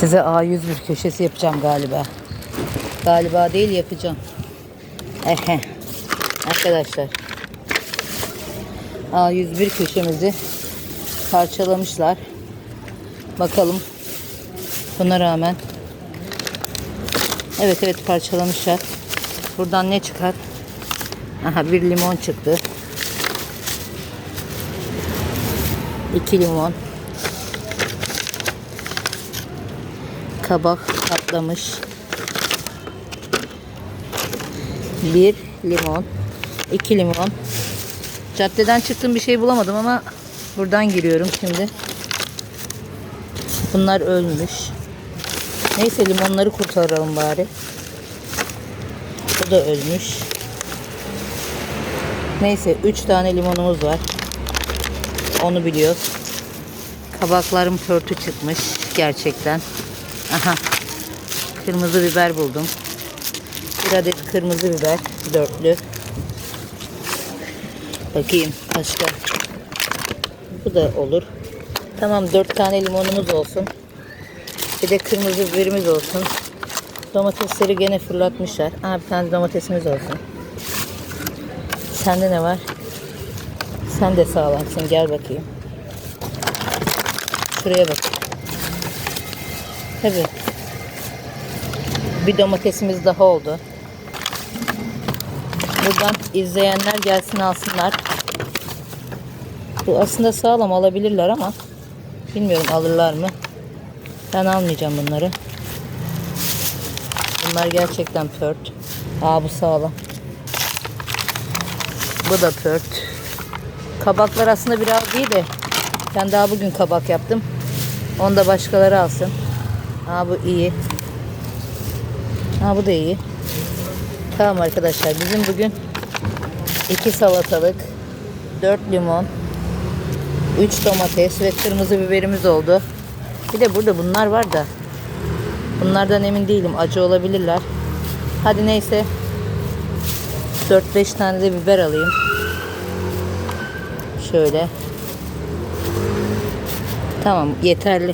Size A101 köşesi yapacağım galiba. Galiba değil yapacağım. Ehe. Arkadaşlar. A101 köşemizi parçalamışlar. Bakalım. Buna rağmen. Evet evet parçalamışlar. Buradan ne çıkar? Aha bir limon çıktı. İki limon. Kabak patlamış. Bir limon. iki limon. Caddeden çıktım bir şey bulamadım ama buradan giriyorum şimdi. Bunlar ölmüş. Neyse limonları kurtaralım bari. Bu da ölmüş. Neyse 3 tane limonumuz var. Onu biliyoruz. Kabaklarım pörtü çıkmış gerçekten. Aha. Kırmızı biber buldum. Bir adet kırmızı biber dörtlü. Bakayım başka. Bu da olur. Tamam dört tane limonumuz olsun. Bir de kırmızı biberimiz olsun. Domatesleri gene fırlatmışlar. Aha bir tane domatesimiz olsun. Sende ne var? Sen de sağlamsın. Gel bakayım. Şuraya bak. Tabii. Bir domatesimiz daha oldu. Buradan izleyenler gelsin alsınlar. Bu aslında sağlam alabilirler ama bilmiyorum alırlar mı. Ben almayacağım bunları. Bunlar gerçekten pört. Aa bu sağlam. Bu da pört. Kabaklar aslında biraz iyi de ben daha bugün kabak yaptım. Onu da başkaları alsın. Aa bu iyi. Aa bu da iyi. Tamam arkadaşlar bizim bugün iki salatalık, 4 limon, 3 domates ve kırmızı biberimiz oldu. Bir de burada bunlar var da bunlardan emin değilim. Acı olabilirler. Hadi neyse 4-5 tane de biber alayım. Şöyle. Tamam yeterli.